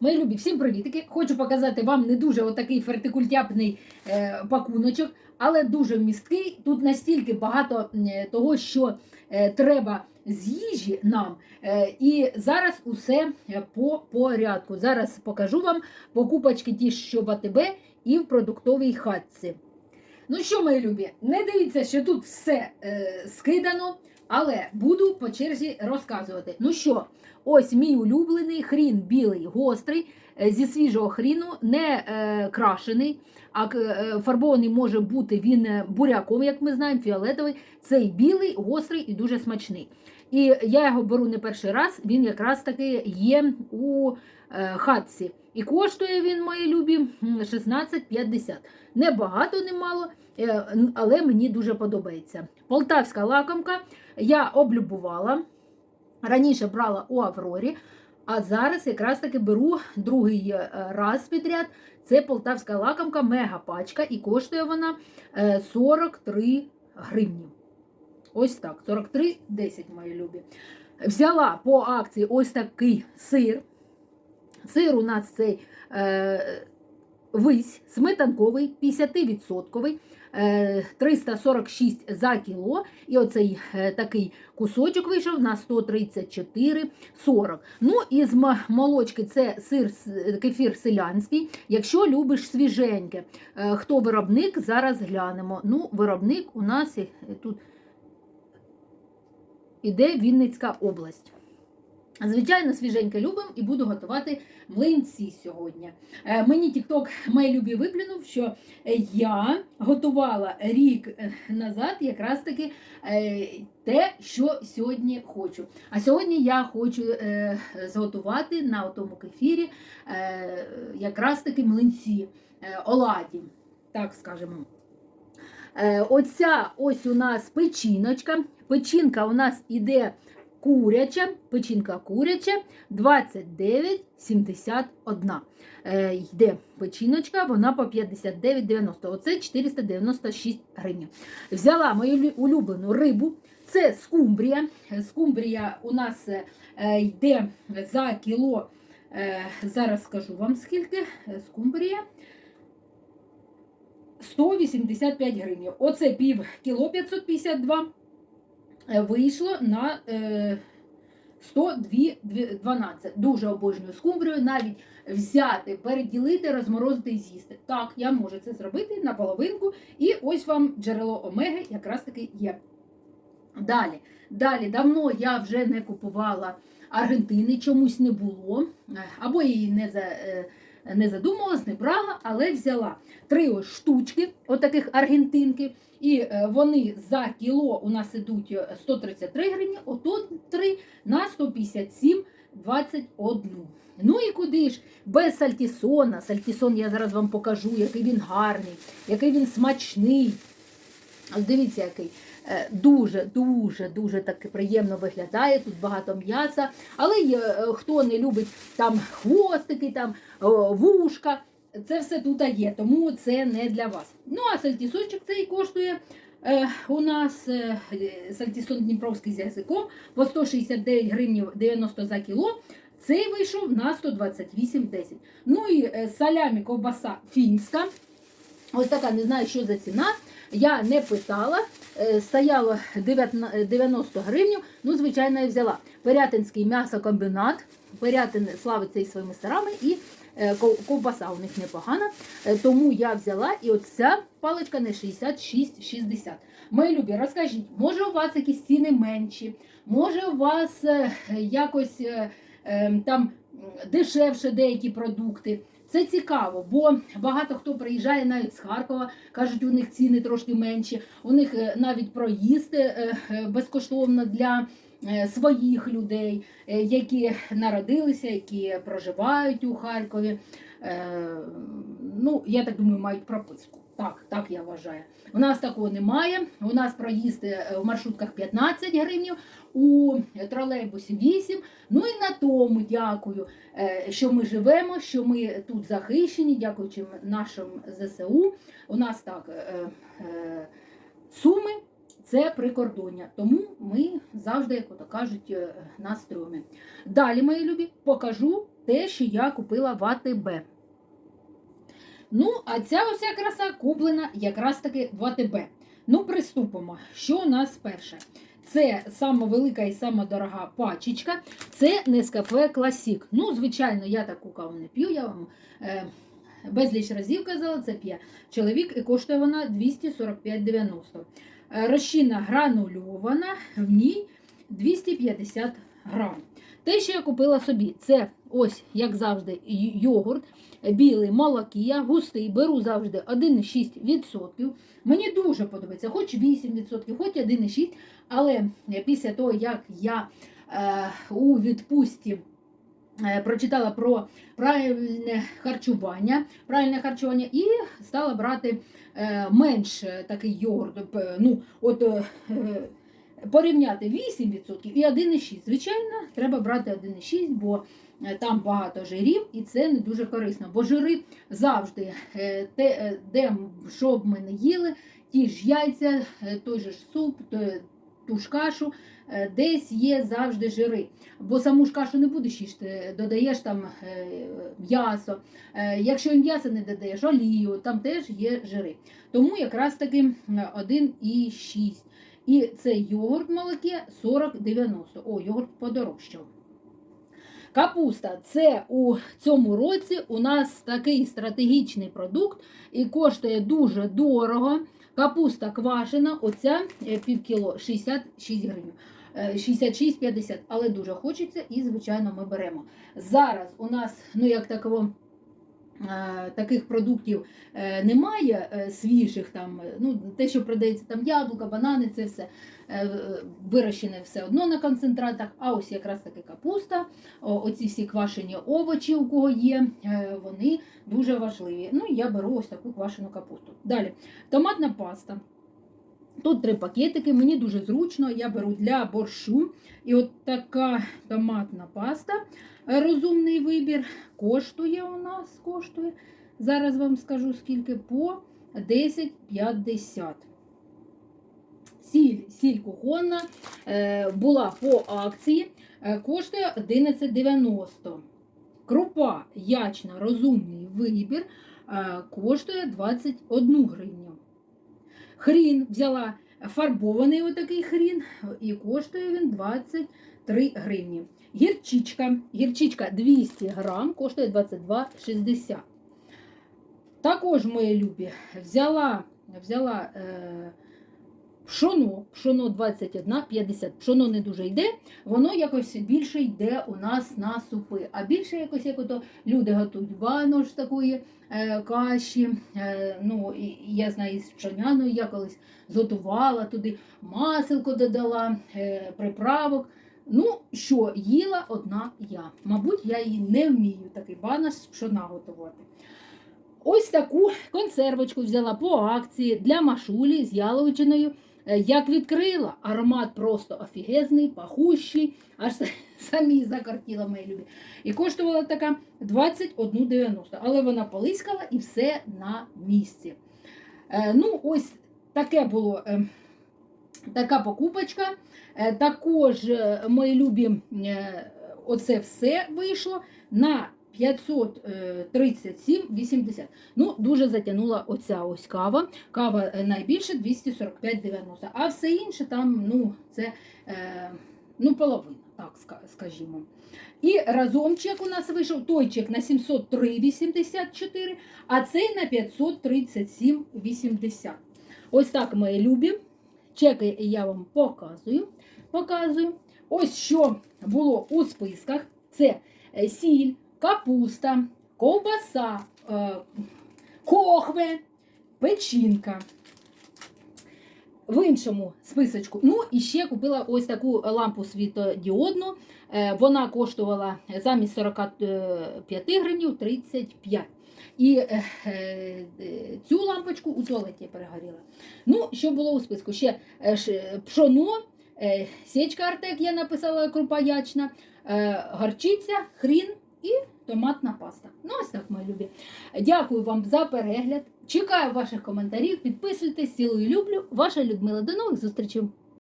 Мої любі, всім привітики! Хочу показати вам не дуже отакий фертикультяпний е, пакуночок, але дуже вмісткий. Тут настільки багато е, того, що е, треба з їжі нам. Е, і зараз усе е, по порядку. Зараз покажу вам покупочки ті, що в АТБ і в продуктовій хатці. Ну що, мої любі, не дивіться, що тут все е, скидано, але буду по черзі розказувати. Ну що, ось мій улюблений хрін білий, гострий, е, зі свіжого хріну, не е, крашений, а е, фарбований може бути він е, буряком, як ми знаємо, фіолетовий. Цей білий, гострий і дуже смачний. І я його беру не перший раз, він якраз таки є у е, хатці. І коштує він, мої любі, 16,50. Не багато, не мало, е, але мені дуже подобається. Полтавська лакомка я облюбувала. Раніше брала у Аврорі, а зараз якраз таки беру другий е, раз підряд. Це полтавська лакомка, мега пачка, і коштує вона е, 43 гривні. Ось так, 43,10, мої любі. Взяла по акції ось такий сир. Сир у нас цей е, вись сметанковий, 50%, е, 346 за кіло. І оцей е, такий кусочок вийшов на 134,40. Ну і з молочки це сир кефір селянський. Якщо любиш свіженьке. Е, Хто виробник, зараз глянемо. Ну, виробник у нас е, тут іде Вінницька область. Звичайно, свіженьке любимо і буду готувати млинці сьогодні. Е, Мені TikTok мої любі виплюнув, що я готувала рік е, назад якраз таки е, те, що сьогодні хочу. А сьогодні я хочу зготувати на тому кефірі якраз таки млинці оладі, так скажемо. Оця ось у нас печіночка. Печінка у нас іде куряча, печінка куряча 29,71. Е, йде печіночка, вона по 59,90. Оце 496 гривень. Взяла мою улюблену рибу. Це скумбрія. Скумбрія у нас е, йде за кіло. е, зараз скажу вам скільки. Е, Скумбрія 185 гривень. Оце пів кіло 552 е, вийшло на е, 102,12. Дуже обожнюю скумбрію, навіть взяти, переділити, розморозити і з'їсти. Так, я можу це зробити на половинку. І ось вам джерело омеги якраз таки є. Далі, далі, давно я вже не купувала Аргентини, чомусь не було, е, або її не за. Е, Не задумувалась, не брала, але взяла три ось штучки, отаких аргентинки, і е, вони за кіло у нас ідуть е, 133 гривні, отут три на 157,21. Ну і куди ж? Без сальтісона. Сальтісон я зараз вам покажу, який він гарний, який він смачний. Ось дивіться, який Е, дуже, так приємно виглядає. Тут багато м'яса. Але є, е, хто не любить там хвостики, там вушка, це все тут є, тому це не для вас. Ну, а сальтісочок цей коштує е, у нас е, сальтісон Дніпровський з язиком по 169 гривень 90 за кіло. Цей вийшов на 128,10. Ну і салямі ковбаса фінська. Ось така, не знаю, що за ціна. Я не питала, е, стояло 90 гривень, ну, звичайно, я взяла. Пирятинський м'ясокомбінат, Пирятин славиться і своїми старами, і е, ковбаса у них непогана. Е, Тому я взяла, і от ця паличка не 66,60. Мої любі, розкажіть, може у вас якісь ціни менші, може у вас е, якось е, е, там дешевше деякі продукти. Це цікаво, бо багато хто приїжджає навіть з Харкова, кажуть, у них ціни трошки менші. У них е, навіть проїзд е, е, безкоштовно для своїх людей, які народилися, які проживають у Харкові. Ну, я так думаю, мають прописку. Так, так я вважаю. У нас такого немає. У нас проїзд е, в маршрутках 15 гривень, у тролейбусі 8. Ну і на тому дякую, е, що ми живемо, що ми тут захищені, дякуючи нашим ЗСУ. У нас так е, суми. Це прикордоння, тому ми завжди, як ото кажуть, на стрьомі. Далі, мої любі, покажу те, що я купила в АТБ. Ну, а ця ося краса куплена якраз таки в АТБ. Ну, приступимо. Що у нас перше? Це сама велика і сама дорога пачечка. Це Нескафе Класік. Ну, звичайно, я таку каву не п'ю, я вам е, безліч разів казала, це п'є чоловік і коштує вона 245,90. Е, розчинна гранульована, в ній 250 грам. Те, що я купила собі, це ось, як завжди, йогурт білий молокія, густий, беру завжди 1,6%. Мені дуже подобається, хоч 8%, хоч 1,6%, але після того, як я е, у відпустці е, прочитала про правильне харчування, правильне харчування і стала брати е, менш е, такий йогурт. Ну, от, е, е, порівняти 8% і 1,6%. Звичайно, треба брати 1,6%, бо е, там багато жирів, і це не дуже корисно. Бо жири завжди, е, те, е, де що б ми не їли, ті ж яйця, той же ж суп, ту ж кашу, десь є завжди жири. Бо саму ж кашу не будеш їсти, додаєш там м'ясо. Якщо і м'ясо не додаєш, олію, там теж є жири. Тому якраз таки м, 1,6. І цей йогурт молоке 40,90. О, йогурт подорожчав. Капуста це у цьому році у нас такий стратегічний продукт і коштує дуже дорого. Капуста квашена, оця е, пів кіло 66 гривень. Е, 66,50, але дуже хочеться і, звичайно, ми беремо. Зараз у нас, ну як таково, е, таких продуктів е, немає е, свіжих, там, е, ну, те, що продається там яблука, банани, це все е, вирощене все одно на концентратах. А ось якраз таки капуста, оці всі квашені овочі, у кого є, е, вони дуже важливі. Ну, я беру ось таку квашену капусту. Далі, томатна паста. Тут три пакетики, мені дуже зручно, я беру для борщу. І от така томатна паста, розумний вибір, коштує у нас, коштує, зараз вам скажу скільки, по 10,50. Сіль, сіль кухонна е, була по акції, е, коштує 11,90. Крупа ячна, розумний вибір, е, коштує 21 гривню. Хрін взяла фарбований отакий хрін, і коштує він 23 гривні. Гірчичка, гірчичка 200 грам, коштує 22,60. Також, мої любі, взяла, взяла е, пшоно, пшоно 21,50. Пшоно не дуже йде, воно якось більше йде у нас на супи. А більше якось, як ото люди готують банош з такої е, каші. Е, ну, я знаю, із пшоняною я колись зготувала туди, маселко додала, е, приправок. Ну, що, їла одна я. Мабуть, я її не вмію, такий банаш з пшона готувати. Ось таку консервочку взяла по акції для машулі з яловичиною. Е, Як відкрила, аромат просто офігезний, пахущий, аж самі закартіла мої любі. І коштувала така 21,90, але вона полискала і все на місці. Е, ну, ось таке було. е, Така покупочка. Також, мої любі, оце все вийшло на 537,80. Ну, дуже затягнула оця ось кава. Кава е, найбільше 245,90. А все інше там, ну, це е, ну, половина, так скажімо. І разом чек у нас вийшов, той чек на 703,84, а цей на 537,80. Ось так, мої любі. Чеки я вам показую. показую. Ось що було у списках: це е, сіль, капуста, ковбаса, е, кохве, печінка. В іншому списочку. Ну і ще купила ось таку лампу світодіодну. Е, Вона коштувала замість 45 гривень 35. І е, цю лампочку у туалеті перегоріла. Ну, що було у списку? Ще пшоно, січка артек я написала крупа ячна, горчиця, хрін і томатна паста. Ну, ось так, мої любі. Дякую вам за перегляд. Чекаю ваших коментарів. Підписуйтесь, цілую, люблю. Ваша Людмила. До нових зустрічей!